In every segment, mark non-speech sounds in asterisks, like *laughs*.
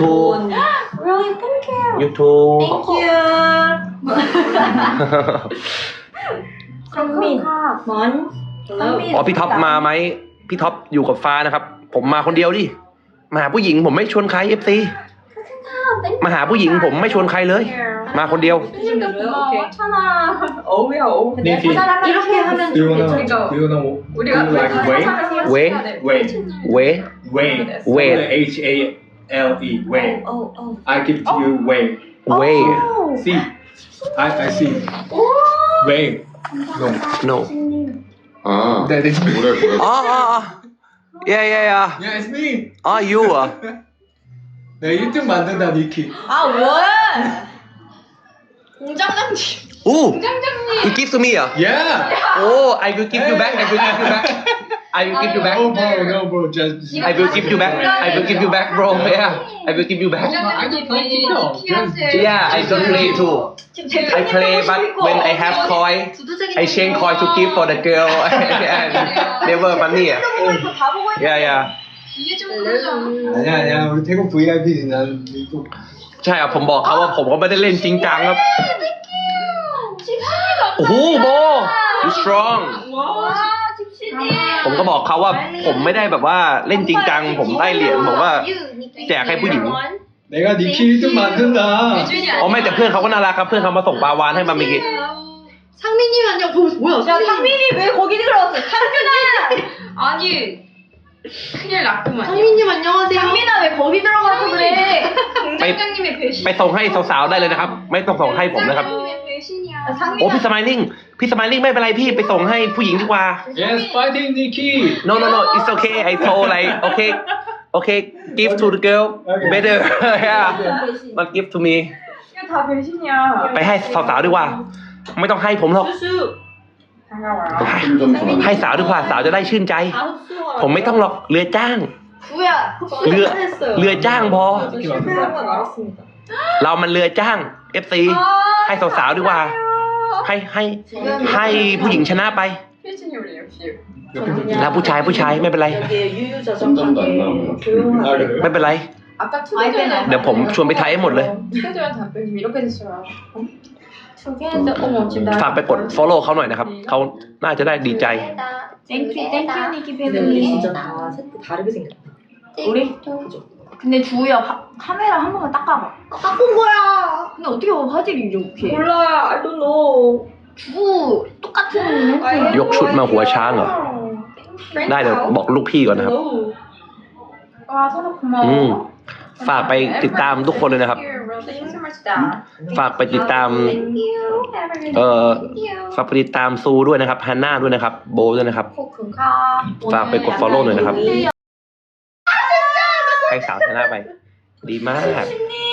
YouTube really thank you YouTube thank you คอมมินหมอนอ๋อพี่ท็อปมาไหมพี่ท็อปอยู่กับฟ้านะครับ ผมมาคนเดียวดิมาหาผู้หญิงผมไม่ชวนใครเอฟซีมาหาผู้หญิงผมไม่ชวนใครเลย มาคนเดียวนี่คือดิวดิวนเวเวเวเวเว L E way. Oh, oh, oh. I give to you way. Oh. Way. Oh. See, I I see. Oh. Way. No. No. Ah. That is me. Ah 뭐래. Ah, 아, ah. Yeah Yeah, it's me. 아, ah, you are. 내 1등 만든다, 니키. 아, 왜? 공장장님. 오! 공장장님. You give to me, yeah? Yeah. Oh, I will give you back. I will give you back. *laughs* I will give you back. No, bro, no, bro. Just I will give you back. I will give you back, bro. Yeah, I will give you back. I don't play TikTok. Yeah, I don't play too. I play, but when I have coin, I change coin to give for the girl *laughs* and never money. Yeah, yeah. 아니야, 아니야. 우리 태국 VIP 난 미국. ใช่ครับผมบอกเขาว่าผมก็ไม่ได้เล่นจริงจังครับโอ้โหโบ you ah, strong ผมก็บอกเขาว่าผมไม่ได้แบบว่าเล่นจริงจังผมได้เหรียญบอกว่า แจกให้ผู้หญิงในกาดีขี้จุดมันขึ้นนะอ๋อไม่แต่เพื่อนเขาก็น่ารักครับเพื่อนเขามาส่งปลาวานให้มามิกิทั้งนี้นี่มันจะผู้หญิทั้งนี้นี่เป็นคนที่เระโดดทั้งนี้นะอันนี้ทั้งนี้นี่มันยอดทั้งนี้นะเป็นคนที่เราสุเลยไปไปส่งให้สาวๆได้เลยนะครับไม่ต้องส่งให้ผมนะครับโอ้พี่สมัยนิ่งพี่สมายลิงไม่เป็นไรพี่ไปส่งให้ผู้หญิงดีกว่า Yes, fighting Nikki. no no no it's okay I told like okay okay give to the girl better yeah but give to me ไปให้สาวๆดีกว่า ไม่ต้องให้ผมหรอกให้สาวดีกว่าสาวจะได้ชื่นใจ ผมไม่ต้องหรอกเรือจ้างเรือเรือจ้างพอ เรามันเรือจ้าง FC ให้สาวๆดีกว่าให้ให้ให้ผู้หญิงชนะไปแล้วผู้ชายผู้ชายไม่เป็นไรไม่เป็นไรเดี๋ยวผมชวนไปไทยให้หมดเลยฝากไปกด follow เขาหน่อยนะครับเขาน่าจะได้ดีใจ땡큐땡큐니키근데우리베블리진짜다색도다르게생겼다우리근데주우야ั카메라한번만닦아봐깎은거야어떻게보면화질이이렇게몰라 I don't know. 두똑같은욕술 o n t ยกชุดมาหัวช้างเหรอได้เยบอกลูกพี่ก่อนนะครับ와서고마워อฝากไปติดตามทุกคนเลยนะครับฝากไปติดตามเอ่อฝากไปติดตามซูด้วยนะครับฮันน่าด้วยนะครับโบด้วยนะครับฝากไปกดฟอลโล่หน่อยนะครับให้สาวชนะไปดีมาก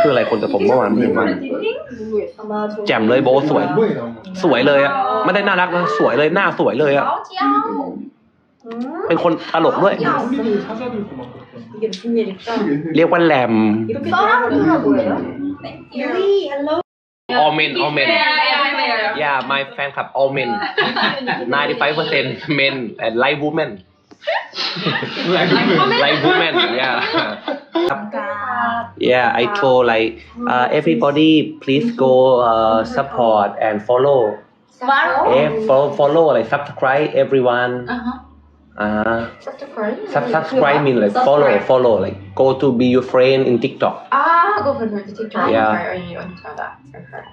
คืออะไรคนกับผมเมื่อวานมี่มันแจ่มเลยโบสวย สวยเลยอ่ะไม่ได้น่ารักนะสวยเลยหน้าสวยเลยอ่ะเป็นคนตลกด้วย เรียกว่าแหลมออเมนออเมนอ e a h my แฟนคลับ a อเมน 95%ต์เมนแต่ไลฟ์วูแมนไลฟ์วูแมนอย่า Yeah, I told like uh, everybody please go uh, support and follow. Follow. Eh, follow, follow like subscribe everyone. Uh-huh. Uh, subscribe. subscribe means like follow, follow. Like go to be your friend in TikTok. Ah, go for TikTok. Yeah. Okay,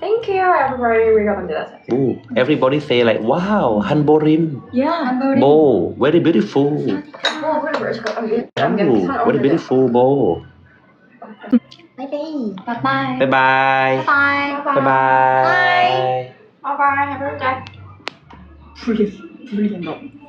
Thank you, everybody. We're going to do that. Ooh, everybody say like, wow, Hanborim. Yeah, Hanborim. Bow, very beautiful. Oh, very beautiful. bird. very beautiful bow. Bye bye. Bye bye. Bye bye. Bye. Bye bye. Bye. Bye bye. Have a good day. Breathe. Breathe